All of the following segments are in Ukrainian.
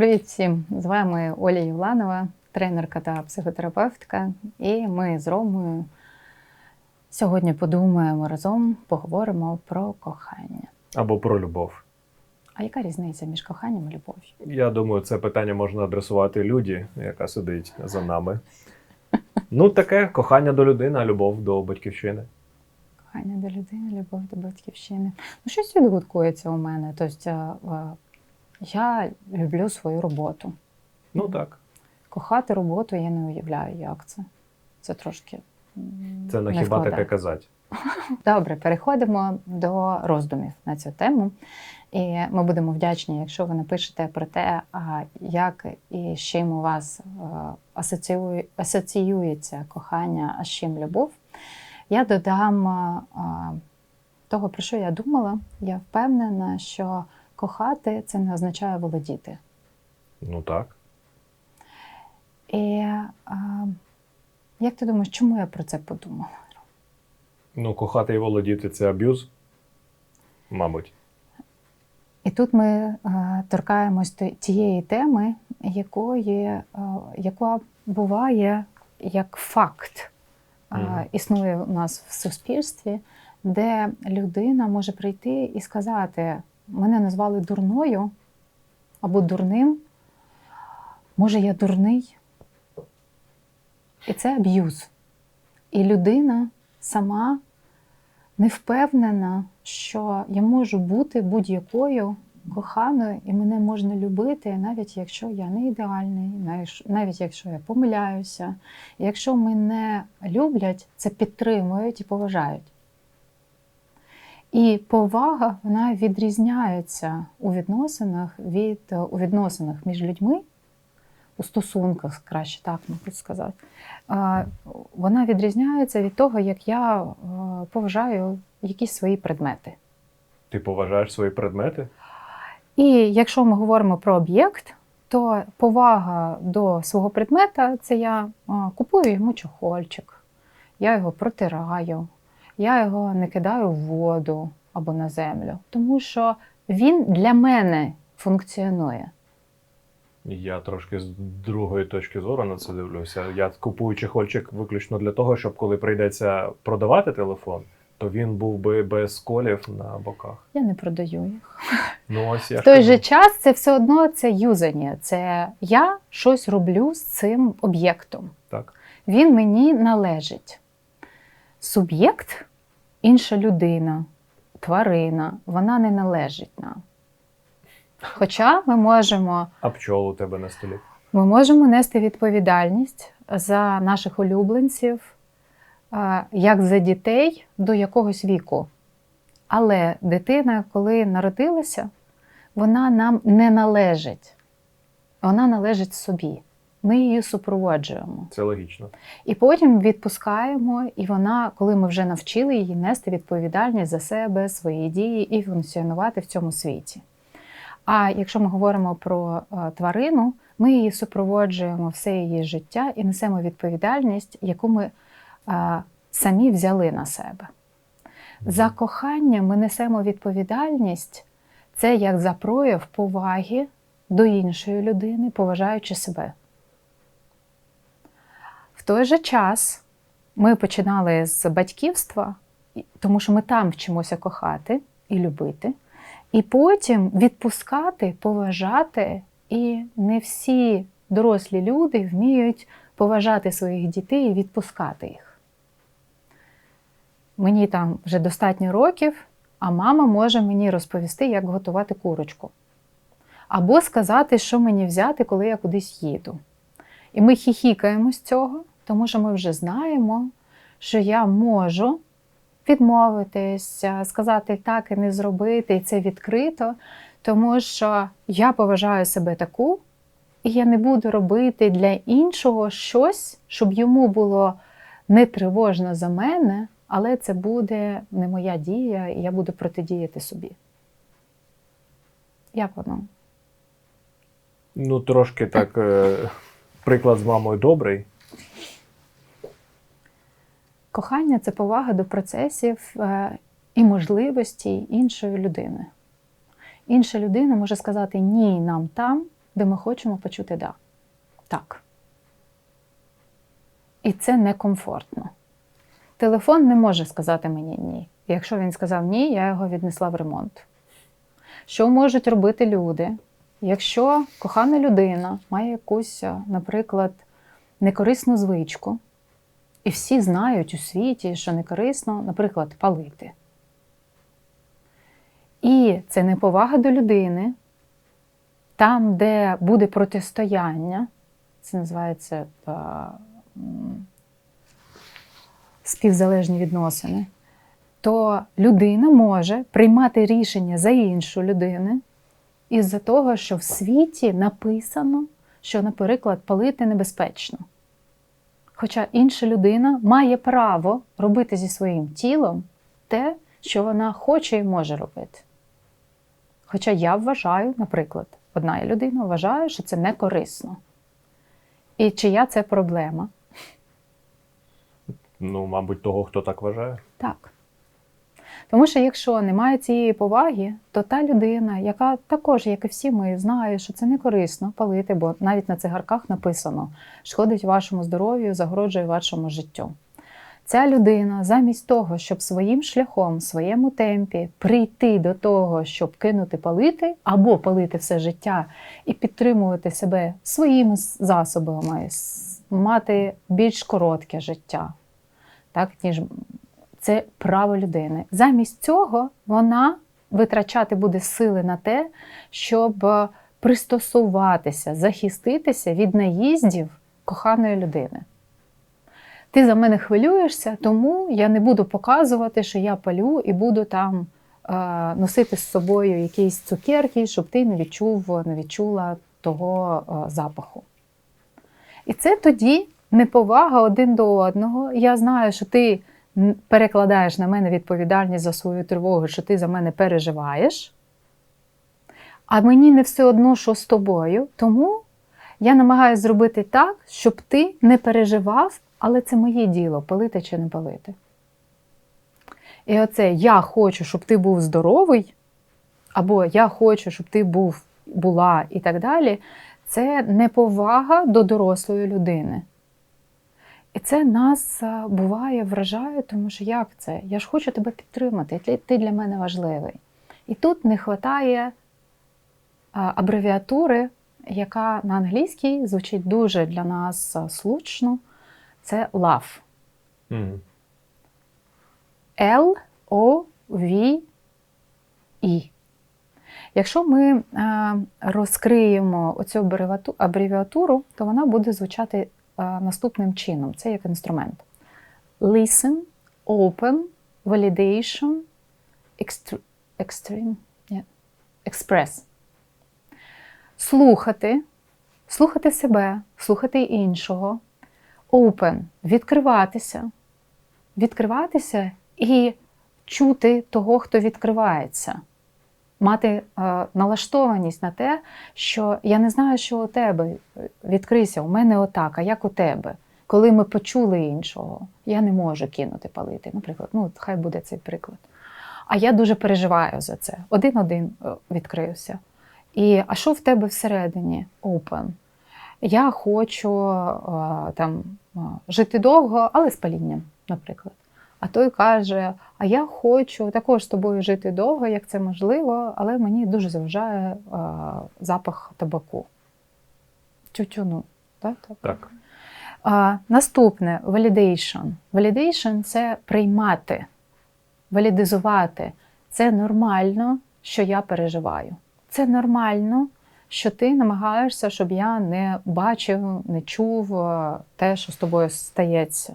Привіт всім! З вами Оля Євланова, тренерка та психотерапевтка. І ми з Ромою сьогодні подумаємо разом, поговоримо про кохання. Або про любов. А яка різниця між коханням і любов'ю? Я думаю, це питання можна адресувати люді, яка сидить за нами. Ну, таке кохання до людини, а любов до батьківщини. Кохання до людини, любов до батьківщини. Ну, щось відгукується у мене. Тобто, е, я люблю свою роботу. Ну так. Кохати роботу я не уявляю, як це. Це трошки. Це на не хіба складає. таке казати. Добре, переходимо до роздумів на цю тему. І ми будемо вдячні, якщо ви напишете про те, як і з чим у вас е, асоціюється кохання, а з чим любов. Я додам е, е, того, про що я думала. Я впевнена, що кохати це не означає володіти. Ну так. І е, як ти думаєш, чому я про це подумала? Ну, кохати і володіти це аб'юз. Мабуть. І тут ми е, торкаємось тієї теми, якої, е, яка буває як факт, е, Мгм. існує у нас в суспільстві, де людина може прийти і сказати: мене назвали дурною або дурним, може, я дурний. І це аб'юз. І людина сама не впевнена, що я можу бути будь-якою коханою, і мене можна любити, навіть якщо я не ідеальний, навіть- якщо я помиляюся. Якщо мене люблять, це підтримують і поважають. І повага вона відрізняється у відносинах від у відносинах між людьми, у стосунках, краще так мабуть сказати. Вона відрізняється від того, як я е, поважаю якісь свої предмети. Ти поважаєш свої предмети? І якщо ми говоримо про об'єкт, то повага до свого предмета це я купую йому чохольчик, я його протираю, я його не кидаю в воду або на землю, тому що він для мене функціонує. Я трошки з другої точки зору на це дивлюся. Я купую чехольчик виключно для того, щоб коли прийдеться продавати телефон, то він був би без колів на боках. Я не продаю їх. Ну ось я В той кажу. же час це все одно це юзання. Це я щось роблю з цим об'єктом. Так. Він мені належить. Суб'єкт, інша людина, тварина, вона не належить нам. Хоча ми можемо, А пчол у тебе на столі. ми можемо нести відповідальність за наших улюбленців, як за дітей до якогось віку. Але дитина, коли народилася, вона нам не належить. Вона належить собі. Ми її супроводжуємо. Це логічно. І потім відпускаємо, і вона, коли ми вже навчили її нести відповідальність за себе, свої дії і функціонувати в цьому світі. А якщо ми говоримо про е, тварину, ми її супроводжуємо все її життя і несемо відповідальність, яку ми е, самі взяли на себе. За кохання ми несемо відповідальність, це як за прояв поваги до іншої людини, поважаючи себе. Той же час ми починали з батьківства, тому що ми там вчимося кохати і любити, і потім відпускати, поважати. І не всі дорослі люди вміють поважати своїх дітей і відпускати їх. Мені там вже достатньо років, а мама може мені розповісти, як готувати курочку. Або сказати, що мені взяти, коли я кудись їду. І ми хіхікаємо з цього, тому що ми вже знаємо, що я можу відмовитись, сказати так і не зробити, і це відкрито, тому що я поважаю себе таку, і я не буду робити для іншого щось, щоб йому було не тривожно за мене, але це буде не моя дія, і я буду протидіяти собі. Як воно? Ну, трошки так, е, приклад з мамою добрий. Кохання це повага до процесів е, і можливостей іншої людини. Інша людина може сказати ні нам там, де ми хочемо почути да. Так. І це некомфортно. Телефон не може сказати мені ні. Якщо він сказав ні, я його віднесла в ремонт. Що можуть робити люди, якщо кохана людина має якусь, наприклад, некорисну звичку, і всі знають у світі, що не корисно, наприклад, палити. І це неповага до людини, там, де буде протистояння, це називається а, співзалежні відносини, то людина може приймати рішення за іншу людину із-за того, що в світі написано, що, наприклад, палити небезпечно. Хоча інша людина має право робити зі своїм тілом те, що вона хоче і може робити. Хоча я вважаю, наприклад, одна людина вважає, що це не корисно. І чия це проблема? Ну, мабуть, того, хто так вважає. Так. Тому що якщо немає цієї поваги, то та людина, яка також, як і всі ми, знає, що це не корисно палити, бо навіть на цигарках написано, шкодить вашому здоров'ю, загрожує вашому життю. Ця людина, замість того, щоб своїм шляхом, своєму темпі прийти до того, щоб кинути палити, або палити все життя і підтримувати себе своїми засобами, мати більш коротке життя, так, ніж це право людини. Замість цього вона витрачати буде сили на те, щоб е, пристосуватися, захиститися від наїздів коханої людини. Ти за мене хвилюєшся, тому я не буду показувати, що я палю і буду там е, носити з собою якісь цукерки, щоб ти не відчув, не відчула того е, запаху. І це тоді неповага один до одного. Я знаю, що ти перекладаєш на мене відповідальність за свою тривогу, що ти за мене переживаєш. А мені не все одно, що з тобою. Тому я намагаюся зробити так, щоб ти не переживав, але це моє діло палити чи не палити. І оце я хочу, щоб ти був здоровий, або я хочу, щоб ти був, була і так далі. Це неповага до дорослої людини. І це нас буває вражає, тому що як це? Я ж хочу тебе підтримати, ти- для мене важливий. І тут не вистачає абревіатури, яка на англійській звучить дуже для нас а, слушно. Це love. Мгм. L O V E. Якщо ми е, розкриємо оцю абревіатуру, то вона буде звучати е, наступним чином. Це як інструмент: Listen, open, validation, extr- extreme, yeah, express. Слухати, слухати себе, слухати іншого. Open відкриватися, відкриватися і чути того, хто відкривається, мати е, налаштованість на те, що я не знаю, що у тебе відкрийся, у мене отак, а як у тебе. Коли ми почули іншого, я не можу кинути палити. Наприклад, ну хай буде цей приклад. А я дуже переживаю за це. Один-один е, відкрився. І а що в тебе всередині? Open. Я хочу е, там е, жити довго, але з палінням, наприклад. А той каже: А я хочу також з тобою жити довго, як це можливо, але мені дуже заважає е, запах табаку. Тютюну. Так? так. Так. А, наступне validation. Validation – це приймати, валідизувати. Це нормально, що я переживаю. Це нормально, що ти намагаєшся, щоб я не бачив, не чув е, те, що з тобою стається.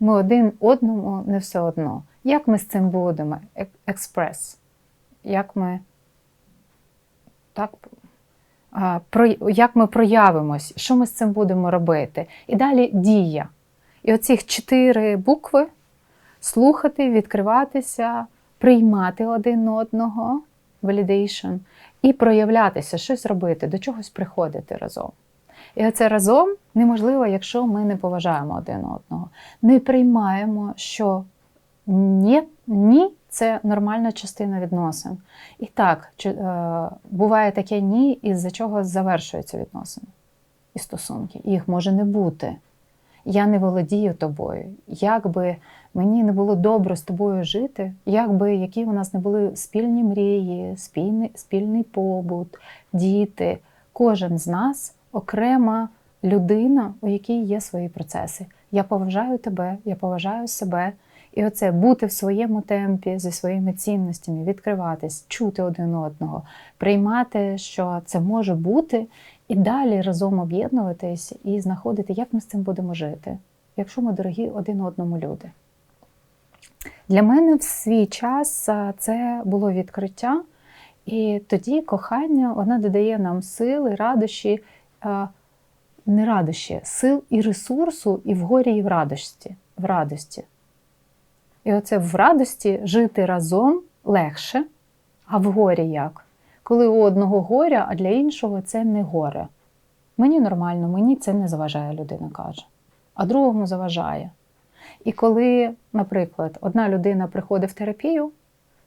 Ми один одному не все одно. Як ми з цим будемо? Експрес. Як ми, так, про, як ми проявимось, що ми з цим будемо робити? І далі дія. І оцих чотири букви слухати, відкриватися, приймати один одного, validation, і проявлятися, щось робити, до чогось приходити разом. І оце разом неможливо, якщо ми не поважаємо один одного, не приймаємо, що ні, ні, це нормальна частина відносин. І так, е, буває таке ні, із-за чого завершуються відносини і стосунки. Їх може не бути. Я не володію тобою. Як би мені не було добре з тобою жити, як би які у нас не були спільні мрії, спільний, спільний побут, діти, кожен з нас окрема людина, у якій є свої процеси. Я поважаю тебе, я поважаю себе. І оце бути в своєму темпі зі своїми цінностями, відкриватись, чути один одного, приймати, що це може бути, і далі разом об'єднуватись і знаходити, як ми з цим будемо жити, якщо ми дорогі один одному люди. Для мене в свій час це було відкриття, і тоді кохання вона додає нам сили, радощі, не радощі, сил і ресурсу, і в горі, і в радості. В радості. І оце в радості жити разом легше, а в горі як? Коли у одного горя, а для іншого це не горе. Мені нормально, мені це не заважає, людина каже, а другому заважає. І коли, наприклад, одна людина приходить в терапію,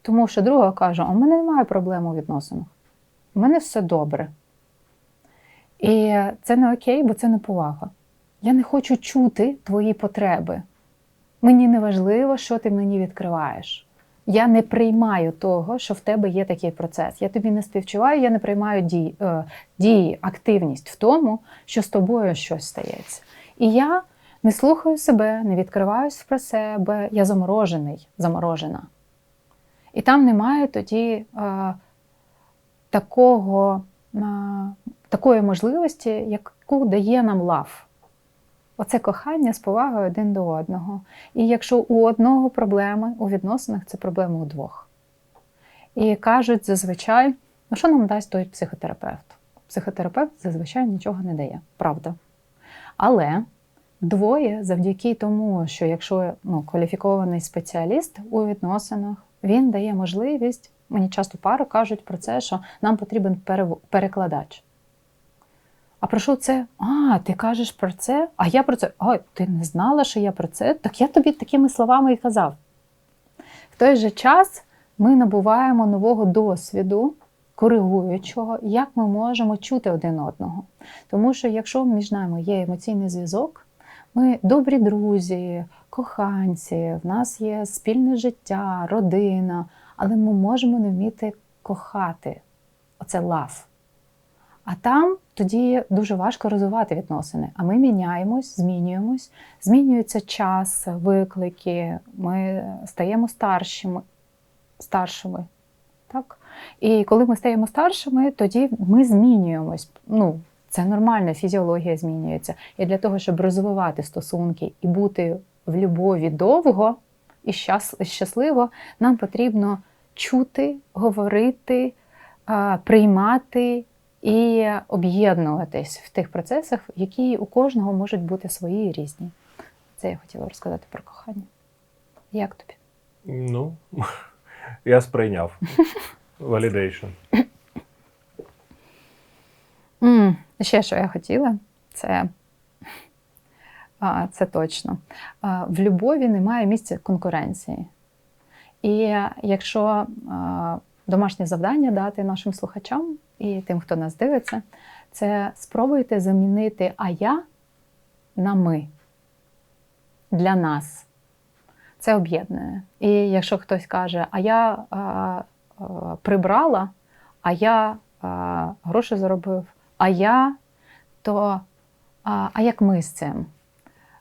тому що друга каже, у мене немає проблем у відносинах, у мене все добре. І це не окей, бо це не повага. Я не хочу чути твої потреби. Мені не важливо, що ти мені відкриваєш. Я не приймаю того, що в тебе є такий процес. Я тобі не співчуваю, я не приймаю дії, е, дії, активність в тому, що з тобою щось стається. І я не слухаю себе, не відкриваюсь про себе, я заморожений, заморожена. І там немає тоді е, такого, е, такої можливості, яку дає нам лав. Оце кохання з повагою один до одного. І якщо у одного проблеми у відносинах, це проблеми у двох. І кажуть зазвичай, ну що нам дасть той психотерапевт? Психотерапевт зазвичай нічого не дає, правда. Але двоє завдяки тому, що якщо ну, кваліфікований спеціаліст у відносинах, він дає можливість, мені часто пари кажуть про це, що нам потрібен перекладач. А про що це? А, ти кажеш про це? А я про це. Ой, ти не знала, що я про це? Так я тобі такими словами і казав. В той же час ми набуваємо нового досвіду, коригуючого, як ми можемо чути один одного. Тому що якщо між нами є емоційний зв'язок, ми добрі друзі, коханці, в нас є спільне життя, родина, але ми можемо не вміти кохати. Оце лав. А там тоді дуже важко розвивати відносини. А ми міняємось, змінюємось, змінюється час, виклики, ми стаємо старшими. старшими. Так? І коли ми стаємо старшими, тоді ми змінюємось. Ну, це нормально, фізіологія змінюється. І для того, щоб розвивати стосунки і бути в любові довго і щасливо, нам потрібно чути, говорити, приймати і об'єднуватись в тих процесах, які у кожного можуть бути свої і різні. Це я хотіла розказати про кохання. Як тобі? Ну, я сприйняв. Validation. м ще що я хотіла, це, а, це точно. А, в любові немає місця конкуренції. І якщо а, домашнє завдання дати нашим слухачам і тим, хто нас дивиться, це спробуйте замінити а я на ми для нас. Це об'єднує. І якщо хтось каже, а я а, а, прибрала, а я а, гроші заробив, а я, то а, а як ми з цим?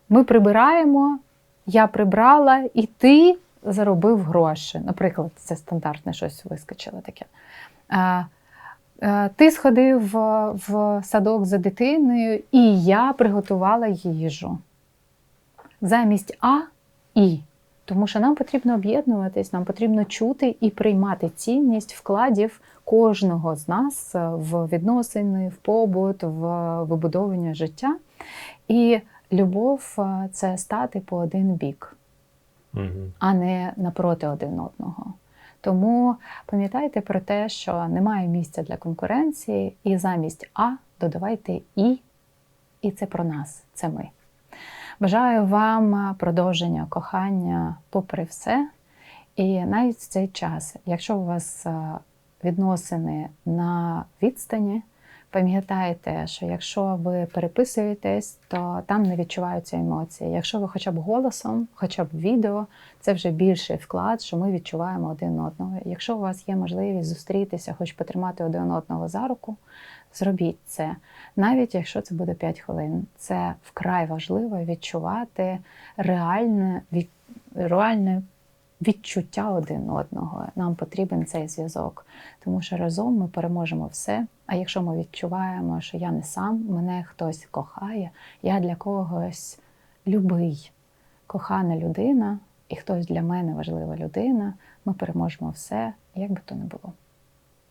Ми прибираємо, я прибрала, і ти заробив гроші. Наприклад, це стандартне щось вискочило таке. Е, ти сходив в, в садок за дитиною, і я приготувала їжу. Замість А і. Тому що нам потрібно об'єднуватись, нам потрібно чути і приймати цінність вкладів кожного з нас в відносини, в побут, в вибудовування життя. І любов е, це стати по один бік Угу. а не напроти один одного. Тому пам'ятайте про те, що немає місця для конкуренції, і замість А додавайте І, і це про нас, це ми. Бажаю вам продовження кохання попри все. І навіть в цей час, якщо у вас е, відносини на відстані, пам'ятайте, що якщо ви переписуєтесь, то там не відчуваються емоції. Якщо ви хоча б голосом, хоча б відео, це вже більший вклад, що ми відчуваємо один одного. Якщо у вас є можливість зустрітися, хоч потримати один одного за руку, зробіть це. Навіть якщо це буде 5 хвилин, це вкрай важливо відчувати реальне, від, реальне відчуття один одного. Нам потрібен цей зв'язок, тому що разом ми переможемо все. А якщо ми відчуваємо, що я не сам, мене хтось кохає, я для когось любий, кохана людина, і хтось для мене важлива людина, ми переможемо все, як би то не було.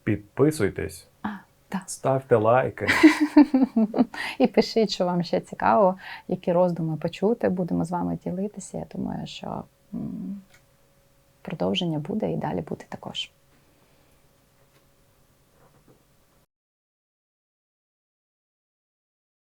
Підписуйтесь, А, так. ставте лайки. І пишіть, що вам ще цікаво, які роздуми почути. Будемо з вами ділитися. Я думаю, що продовження буде і далі буде також.